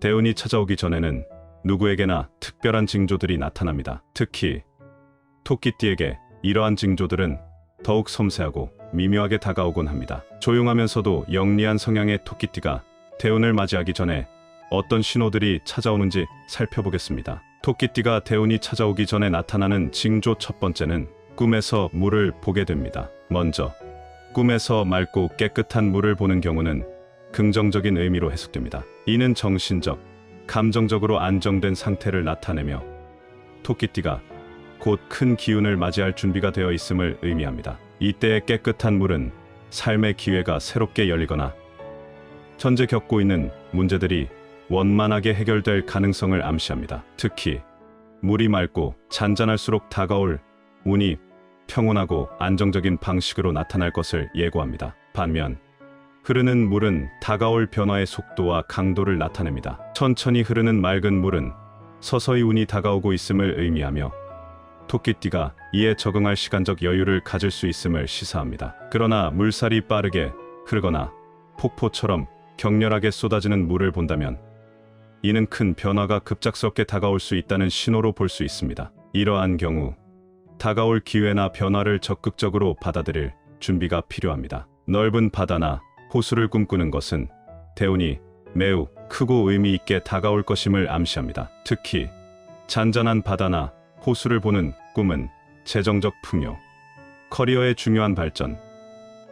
대운이 찾아오기 전에는 누구에게나 특별한 징조들이 나타납니다. 특히 토끼띠에게 이러한 징조들은 더욱 섬세하고 미묘하게 다가오곤 합니다. 조용하면서도 영리한 성향의 토끼띠가 대운을 맞이하기 전에 어떤 신호들이 찾아오는지 살펴보겠습니다. 토끼띠가 대운이 찾아오기 전에 나타나는 징조 첫 번째는 꿈에서 물을 보게 됩니다. 먼저 꿈에서 맑고 깨끗한 물을 보는 경우는 긍정적인 의미로 해석됩니다. 이는 정신적, 감정적으로 안정된 상태를 나타내며 토끼띠가 곧 큰 기운을 맞이할 준비가 되어 있음을 의미합니다. 이때의 깨끗한 물은 삶의 기회가 새롭게 열리거나 현재 겪고 있는 문제들이 원만하게 해결될 가능성을 암시합니다. 특히 물이 맑고 잔잔할수록 다가올 운이 평온하고 안정적인 방식으로 나타날 것을 예고합니다. 반면 흐르는 물은 다가올 변화의 속도와 강도를 나타냅니다. 천천히 흐르는 맑은 물은 서서히 운이 다가오고 있음을 의미하며 토끼띠가 이에 적응할 시간적 여유를 가질 수 있음을 시사합니다. 그러나 물살이 빠르게 흐르거나 폭포처럼 격렬하게 쏟아지는 물을 본다면 이는 큰 변화가 급작스럽게 다가올 수 있다는 신호로 볼 수 있습니다. 이러한 경우 다가올 기회나 변화를 적극적으로 받아들일 준비가 필요합니다. 넓은 바다나 호수를 꿈꾸는 것은 대운이 매우 크고 의미 있게 다가올 것임을 암시합니다. 특히 잔잔한 바다나 호수를 보는 꿈은 재정적 풍요, 커리어의 중요한 발전,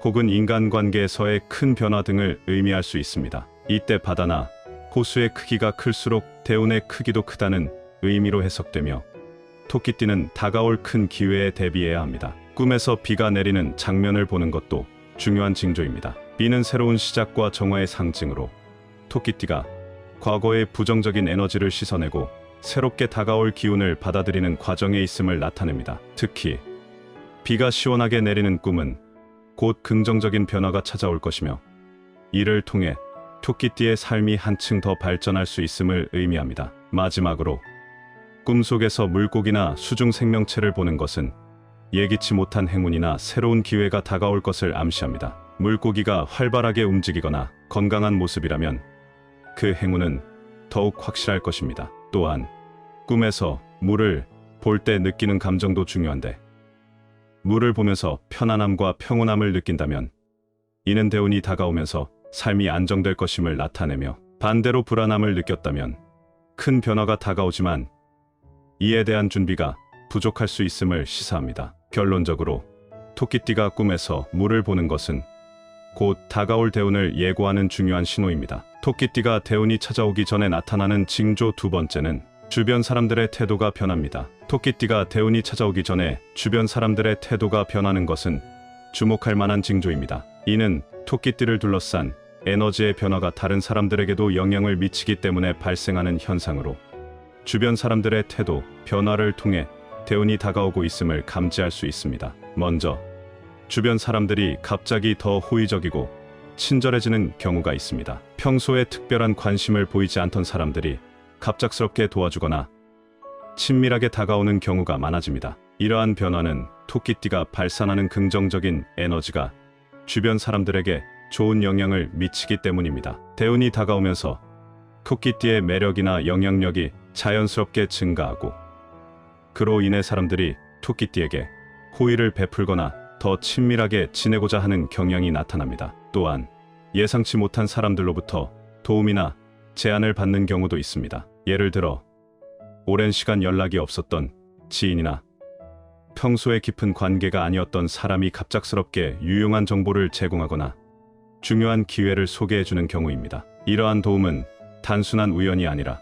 혹은 인간관계에서의 큰 변화 등을 의미할 수 있습니다. 이때 바다나 호수의 크기가 클수록 대운의 크기도 크다는 의미로 해석되며 토끼띠는 다가올 큰 기회에 대비해야 합니다. 꿈에서 비가 내리는 장면을 보는 것도 중요한 징조입니다. 비는 새로운 시작과 정화의 상징으로 토끼띠가 과거의 부정적인 에너지를 씻어내고 새롭게 다가올 기운을 받아들이는 과정에 있음을 나타냅니다. 특히 비가 시원하게 내리는 꿈은 곧 긍정적인 변화가 찾아올 것이며 이를 통해 토끼띠의 삶이 한층 더 발전할 수 있음을 의미합니다. 마지막으로 꿈속에서 물고기나 수중 생명체를 보는 것은 예기치 못한 행운이나 새로운 기회가 다가올 것을 암시합니다. 물고기가 활발하게 움직이거나 건강한 모습이라면 그 행운은 더욱 확실할 것입니다. 또한 꿈에서 물을 볼 때 느끼는 감정도 중요한데 물을 보면서 편안함과 평온함을 느낀다면 이는 대운이 다가오면서 삶이 안정될 것임을 나타내며 반대로 불안함을 느꼈다면 큰 변화가 다가오지만 이에 대한 준비가 부족할 수 있음을 시사합니다. 결론적으로 토끼띠가 꿈에서 물을 보는 것은 곧 다가올 대운을 예고하는 중요한 신호입니다. 토끼띠가 대운이 찾아오기 전에 나타나는 징조 두 번째는 주변 사람들의 태도가 변합니다. 토끼띠가 대운이 찾아오기 전에 주변 사람들의 태도가 변하는 것은 주목할 만한 징조입니다. 이는 토끼띠를 둘러싼 에너지의 변화가 다른 사람들에게도 영향을 미치기 때문에 발생하는 현상으로 주변 사람들의 태도, 변화를 통해 대운이 다가오고 있음을 감지할 수 있습니다. 먼저 주변 사람들이 갑자기 더 호의적이고 친절해지는 경우가 있습니다. 평소에 특별한 관심을 보이지 않던 사람들이 갑작스럽게 도와주거나 친밀하게 다가오는 경우가 많아집니다. 이러한 변화는 토끼띠가 발산하는 긍정적인 에너지가 주변 사람들에게 좋은 영향을 미치기 때문입니다. 대운이 다가오면서 토끼띠의 매력이나 영향력이 자연스럽게 증가하고 그로 인해 사람들이 토끼띠에게 호의를 베풀거나 더 친밀하게 지내고자 하는 경향이 나타납니다. 또한 예상치 못한 사람들로부터 도움이나 제안을 받는 경우도 있습니다. 예를 들어 오랜 시간 연락이 없었던 지인이나 평소에 깊은 관계가 아니었던 사람이 갑작스럽게 유용한 정보를 제공하거나 중요한 기회를 소개해주는 경우입니다. 이러한 도움은 단순한 우연이 아니라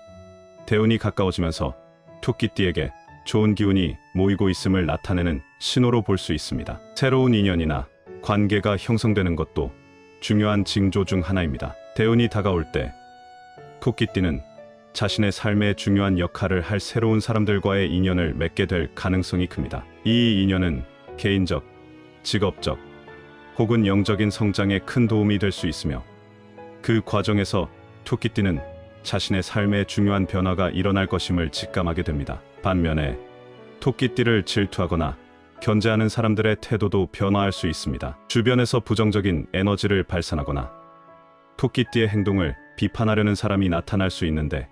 대운이 가까워지면서 토끼띠에게 좋은 기운이 모이고 있음을 나타내는 신호로 볼 수 있습니다. 새로운 인연이나 관계가 형성되는 것도 중요한 징조 중 하나입니다. 대운이 다가올 때 토끼띠는 자신의 삶에 중요한 역할을 할 새로운 사람들과의 인연을 맺게 될 가능성이 큽니다. 이 인연은 개인적, 직업적, 혹은 영적인 성장에 큰 도움이 될 수 있으며 그 과정에서 토끼띠는 자신의 삶에 중요한 변화가 일어날 것임을 직감하게 됩니다. 반면에 토끼띠를 질투하거나 견제하는 사람들의 태도도 변화할 수 있습니다. 주변에서 부정적인 에너지를 발산하거나 토끼띠의 행동을 비판하려는 사람이 나타날 수 있는데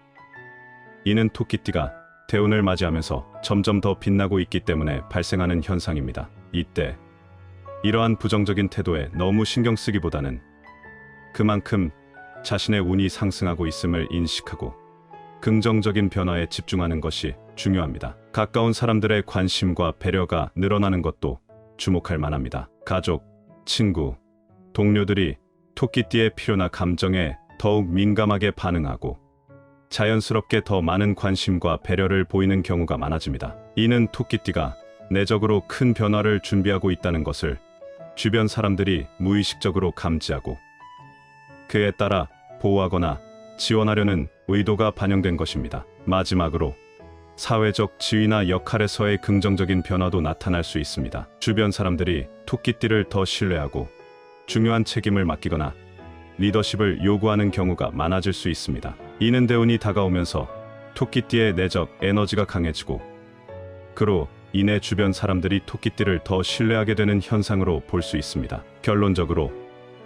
이는 토끼띠가 대운을 맞이하면서 점점 더 빛나고 있기 때문에 발생하는 현상입니다. 이때 이러한 부정적인 태도에 너무 신경 쓰기보다는 그만큼 자신의 운이 상승하고 있음을 인식하고 긍정적인 변화에 집중하는 것이 중요합니다. 가까운 사람들의 관심과 배려가 늘어나는 것도 주목할 만합니다. 가족, 친구, 동료들이 토끼띠의 필요나 감정에 더욱 민감하게 반응하고 자연스럽게 더 많은 관심과 배려를 보이는 경우가 많아집니다. 이는 토끼띠가 내적으로 큰 변화를 준비하고 있다는 것을 주변 사람들이 무의식적으로 감지하고 그에 따라 보호하거나 지원하려는 의도가 반영된 것입니다. 마지막으로 사회적 지위나 역할에서의 긍정적인 변화도 나타날 수 있습니다. 주변 사람들이 토끼띠를 더 신뢰하고 중요한 책임을 맡기거나 리더십을 요구하는 경우가 많아질 수 있습니다. 이는 대운이 다가오면서 토끼띠의 내적 에너지가 강해지고 그로 인해 주변 사람들이 토끼띠를 더 신뢰하게 되는 현상으로 볼 수 있습니다. 결론적으로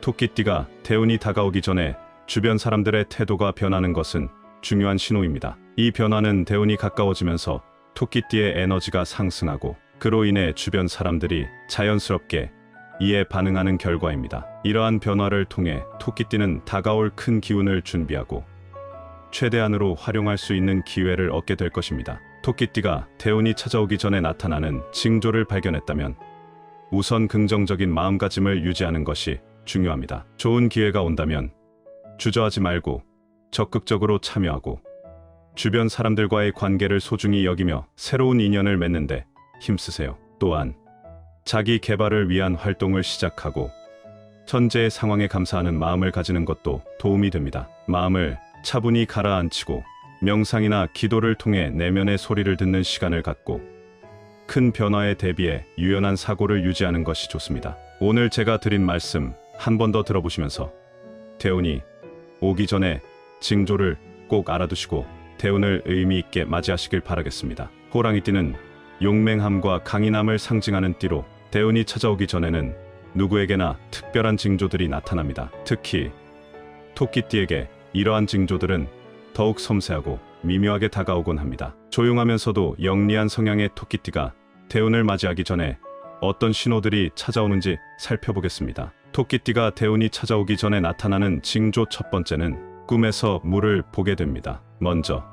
토끼띠가 대운이 다가오기 전에 주변 사람들의 태도가 변하는 것은 중요한 신호입니다. 이 변화는 대운이 가까워지면서 토끼띠의 에너지가 상승하고 그로 인해 주변 사람들이 자연스럽게 이에 반응하는 결과입니다. 이러한 변화를 통해 토끼띠는 다가올 큰 기운을 준비하고 최대한으로 활용할 수 있는 기회를 얻게 될 것입니다. 토끼띠가 대운이 찾아오기 전에 나타나는 징조를 발견했다면 우선 긍정적인 마음가짐을 유지하는 것이 중요합니다. 좋은 기회가 온다면 주저하지 말고 적극적으로 참여하고 주변 사람들과의 관계를 소중히 여기며 새로운 인연을 맺는데 힘쓰세요. 또한 자기 개발을 위한 활동을 시작하고 현재의 상황에 감사하는 마음을 가지는 것도 도움이 됩니다. 마음을 차분히 가라앉히고 명상이나 기도를 통해 내면의 소리를 듣는 시간을 갖고 큰 변화에 대비해 유연한 사고를 유지하는 것이 좋습니다. 오늘 제가 드린 말씀 한 번 더 들어보시면서 대운이 오기 전에 징조를 꼭 알아두시고 대운을 의미 있게 맞이하시길 바라겠습니다. 호랑이띠는 용맹함과 강인함을 상징하는 띠로 대운이 찾아오기 전에는 누구에게나 특별한 징조들이 나타납니다. 특히 토끼띠에게 이러한 징조들은 더욱 섬세하고 미묘하게 다가오곤 합니다. 조용하면서도 영리한 성향의 토끼띠가 대운을 맞이하기 전에 어떤 신호들이 찾아오는지 살펴보겠습니다. 토끼띠가 대운이 찾아오기 전에 나타나는 징조 첫 번째는 꿈에서 물을 보게 됩니다. 먼저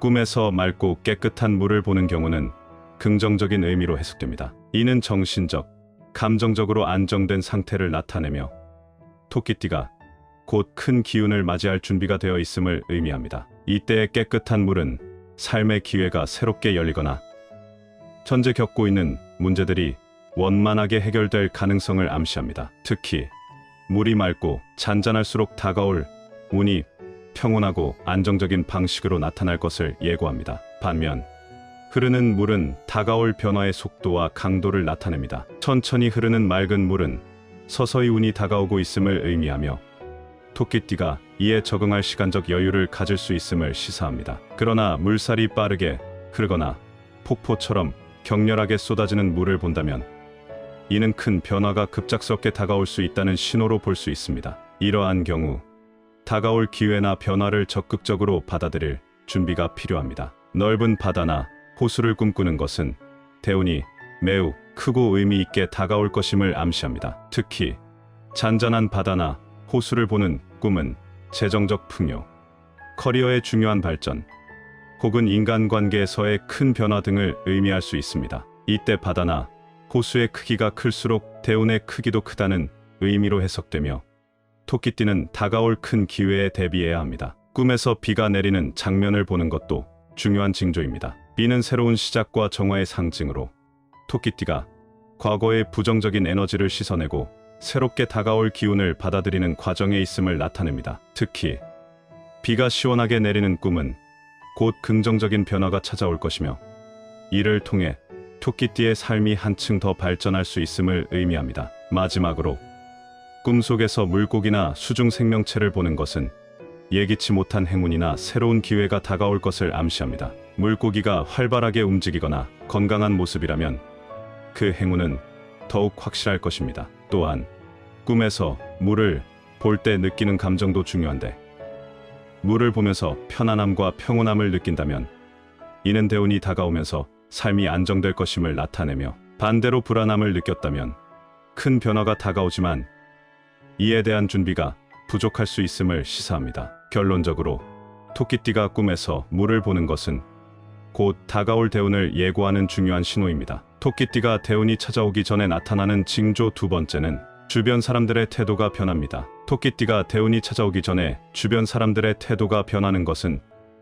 꿈에서 맑고 깨끗한 물을 보는 경우는 긍정적인 의미로 해석됩니다. 이는 정신적, 감정적으로 안정된 상태를 나타내며 토끼띠가 곧 큰 기운을 맞이할 준비가 되어 있음을 의미합니다. 이때의 깨끗한 물은 삶의 기회가 새롭게 열리거나 현재 겪고 있는 문제들이 원만하게 해결될 가능성을 암시합니다. 특히 물이 맑고 잔잔할수록 다가올 운이 평온하고 안정적인 방식으로 나타날 것을 예고합니다. 반면 흐르는 물은 다가올 변화의 속도와 강도를 나타냅니다. 천천히 흐르는 맑은 물은 서서히 운이 다가오고 있음을 의미하며 토끼띠가 이에 적응할 시간적 여유를 가질 수 있음을 시사합니다. 그러나 물살이 빠르게 흐르거나 폭포처럼 격렬하게 쏟아지는 물을 본다면 이는 큰 변화가 급작스럽게 다가올 수 있다는 신호로 볼 수 있습니다. 이러한 경우 다가올 기회나 변화를 적극적으로 받아들일 준비가 필요합니다. 넓은 바다나 호수를 꿈꾸는 것은 대운이 매우 크고 의미 있게 다가올 것임을 암시합니다. 특히 잔잔한 바다나 호수를 보는 꿈은 재정적 풍요, 커리어의 중요한 발전, 혹은 인간관계에서의 큰 변화 등을 의미할 수 있습니다. 이때 바다나 호수의 크기가 클수록 대운의 크기도 크다는 의미로 해석되며 토끼띠는 다가올 큰 기회에 대비해야 합니다. 꿈에서 비가 내리는 장면을 보는 것도 중요한 징조입니다. 비는 새로운 시작과 정화의 상징으로 토끼띠가 과거의 부정적인 에너지를 씻어내고 새롭게 다가올 기운을 받아들이는 과정에 있음을 나타냅니다. 특히 비가 시원하게 내리는 꿈은 곧 긍정적인 변화가 찾아올 것이며 이를 통해 토끼띠의 삶이 한층 더 발전할 수 있음을 의미합니다. 마지막으로 꿈속에서 물고기나 수중 생명체를 보는 것은 예기치 못한 행운이나 새로운 기회가 다가올 것을 암시합니다. 물고기가 활발하게 움직이거나 건강한 모습이라면 그 행운은 더욱 확실할 것입니다. 또한 꿈에서 물을 볼 때 느끼는 감정도 중요한데 물을 보면서 편안함과 평온함을 느낀다면 이는 대운이 다가오면서 삶이 안정될 것임을 나타내며 반대로 불안함을 느꼈다면 큰 변화가 다가오지만 이에 대한 준비가 부족할 수 있음을 시사합니다. 결론적으로 토끼띠가 꿈에서 물을 보는 것은 곧 다가올 대운을 예고하는 중요한 신호입니다. 토끼띠가 대운이 찾아오기 전에 나타나는 징조 두 번째는 주변 사람들의 태도가 변합니다. 토끼띠가 대운이 찾아오기 전에 주변 사람들의 태도가 변하는 것은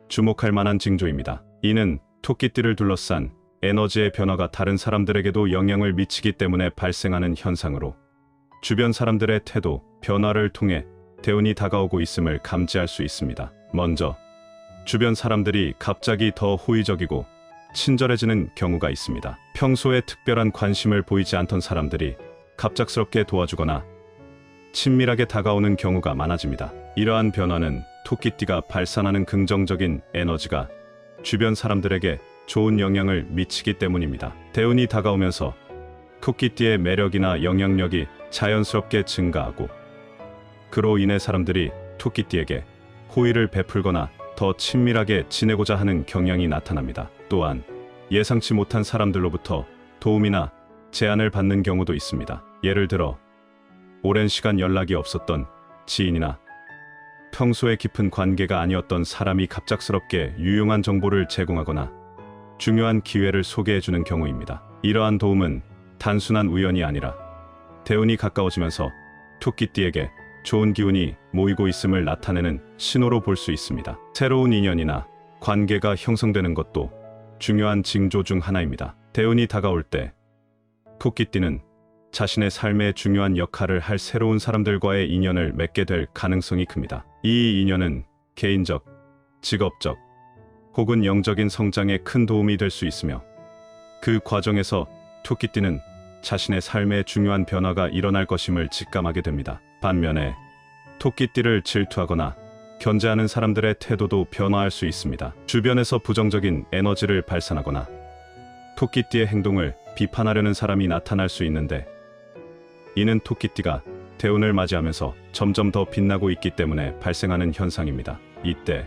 주목할 만한 징조입니다. 이는 토끼띠를 둘러싼 에너지의 변화가 다른 사람들에게도 영향을 미치기 때문에 발생하는 현상으로 주변 사람들의 태도, 변화를 통해 대운이 다가오고 있음을 감지할 수 있습니다. 먼저 주변 사람들이 갑자기 더 호의적이고 친절해지는 경우가 있습니다. 평소에 특별한 관심을 보이지 않던 사람들이 갑작스럽게 도와주거나 친밀하게 다가오는 경우가 많아집니다. 이러한 변화는 토끼띠가 발산하는 긍정적인 에너지가 주변 사람들에게 좋은 영향을 미치기 때문입니다. 대운이 다가오면서 토끼띠의 매력이나 영향력이 자연스럽게 증가하고 그로 인해 사람들이 토끼띠에게 호의를 베풀거나 더 친밀하게 지내고자 하는 경향이 나타납니다. 또한 예상치 못한 사람들로부터 도움이나 제안을 받는 경우도 있습니다. 예를 들어 오랜 시간 연락이 없었던 지인이나 평소에 깊은 관계가 아니었던 사람이 갑작스럽게 유용한 정보를 제공하거나 중요한 기회를 소개해주는 경우입니다. 이러한 도움은 단순한 우연이 아니라 대운이 가까워지면서 토끼띠에게 좋은 기운이 모이고 있음을 나타내는 신호로 볼 수 있습니다. 새로운 인연이나 관계가 형성되는 것도 중요한 징조 중 하나입니다. 대운이 다가올 때 토끼띠는 자신의 삶에 중요한 역할을 할 새로운 사람들과의 인연을 맺게 될 가능성이 큽니다. 이 인연은 개인적, 직업적, 혹은 영적인 성장에 큰 도움이 될 수 있으며 그 과정에서 토끼띠는 자신의 삶에 중요한 변화가 일어날 것임을 직감하게 됩니다. 반면에 토끼띠를 질투하거나 견제하는 사람들의 태도도 변화할 수 있습니다. 주변에서 부정적인 에너지를 발산하거나 토끼띠의 행동을 비판하려는 사람이 나타날 수 있는데 이는 토끼띠가 대운을 맞이하면서 점점 더 빛나고 있기 때문에 발생하는 현상입니다. 이때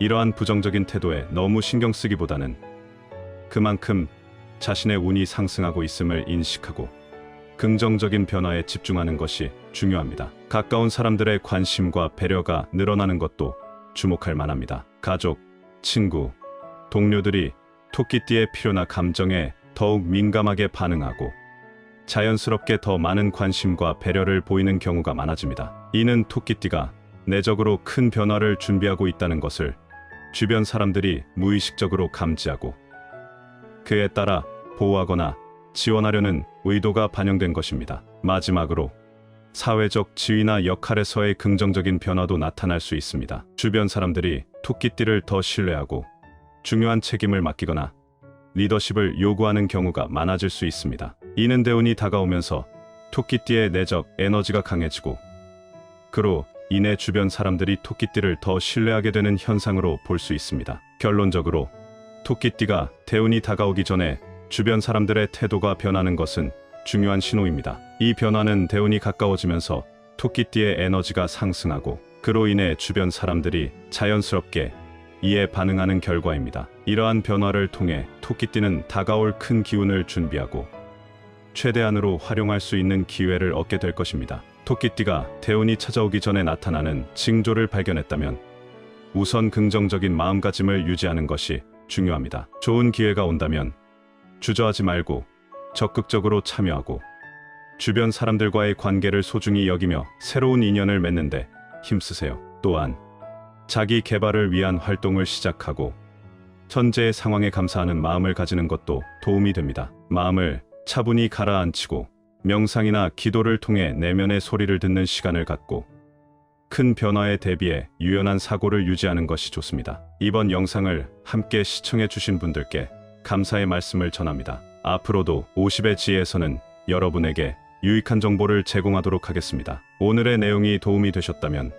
이러한 부정적인 태도에 너무 신경 쓰기보다는 그만큼 자신의 운이 상승하고 있음을 인식하고 긍정적인 변화에 집중하는 것이 중요합니다. 가까운 사람들의 관심과 배려가 늘어나는 것도 주목할 만합니다. 가족, 친구, 동료들이 토끼띠의 필요나 감정에 더욱 민감하게 반응하고 자연스럽게 더 많은 관심과 배려를 보이는 경우가 많아집니다. 이는 토끼띠가 내적으로 큰 변화를 준비하고 있다는 것을 주변 사람들이 무의식적으로 감지하고 그에 따라 보호하거나 지원하려는 의도가 반영된 것입니다. 마지막으로 사회적 지위나 역할에서의 긍정적인 변화도 나타날 수 있습니다. 주변 사람들이 토끼띠를 더 신뢰하고 중요한 책임을 맡기거나 리더십을 요구하는 경우가 많아질 수 있습니다. 이는 대운이 다가오면서 토끼띠의 내적 에너지가 강해지고 그로 인해 주변 사람들이 토끼띠를 더 신뢰하게 되는 현상으로 볼 수 있습니다. 결론적으로 토끼띠가 대운이 다가오기 전에 주변 사람들의 태도가 변하는 것은 중요한 신호입니다. 이 변화는 대운이 가까워지면서 토끼띠의 에너지가 상승하고 그로 인해 주변 사람들이 자연스럽게 이에 반응하는 결과입니다. 이러한 변화를 통해 토끼띠는 다가올 큰 기운을 준비하고 최대한으로 활용할 수 있는 기회를 얻게 될 것입니다. 토끼띠가 대운이 찾아오기 전에 나타나는 징조를 발견했다면 우선 긍정적인 마음가짐을 유지하는 것이 중요합니다. 좋은 기회가 온다면 주저하지 말고 적극적으로 참여하고 주변 사람들과의 관계를 소중히 여기며 새로운 인연을 맺는데 힘쓰세요. 또한 자기 개발을 위한 활동을 시작하고 현재의 상황에 감사하는 마음을 가지는 것도 도움이 됩니다. 마음을 차분히 가라앉히고 명상이나 기도를 통해 내면의 소리를 듣는 시간을 갖고 큰 변화에 대비해 유연한 사고를 유지하는 것이 좋습니다. 이번 영상을 함께 시청해 주신 분들께 감사의 말씀을 전합니다. 앞으로도 50의 지혜에서는 여러분에게 유익한 정보를 제공하도록 하겠습니다. 오늘의 내용이 도움이 되셨다면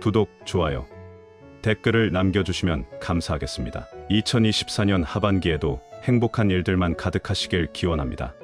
구독, 좋아요, 댓글을 남겨주시면 감사하겠습니다. 2024년 하반기에도 행복한 일들만 가득하시길 기원합니다.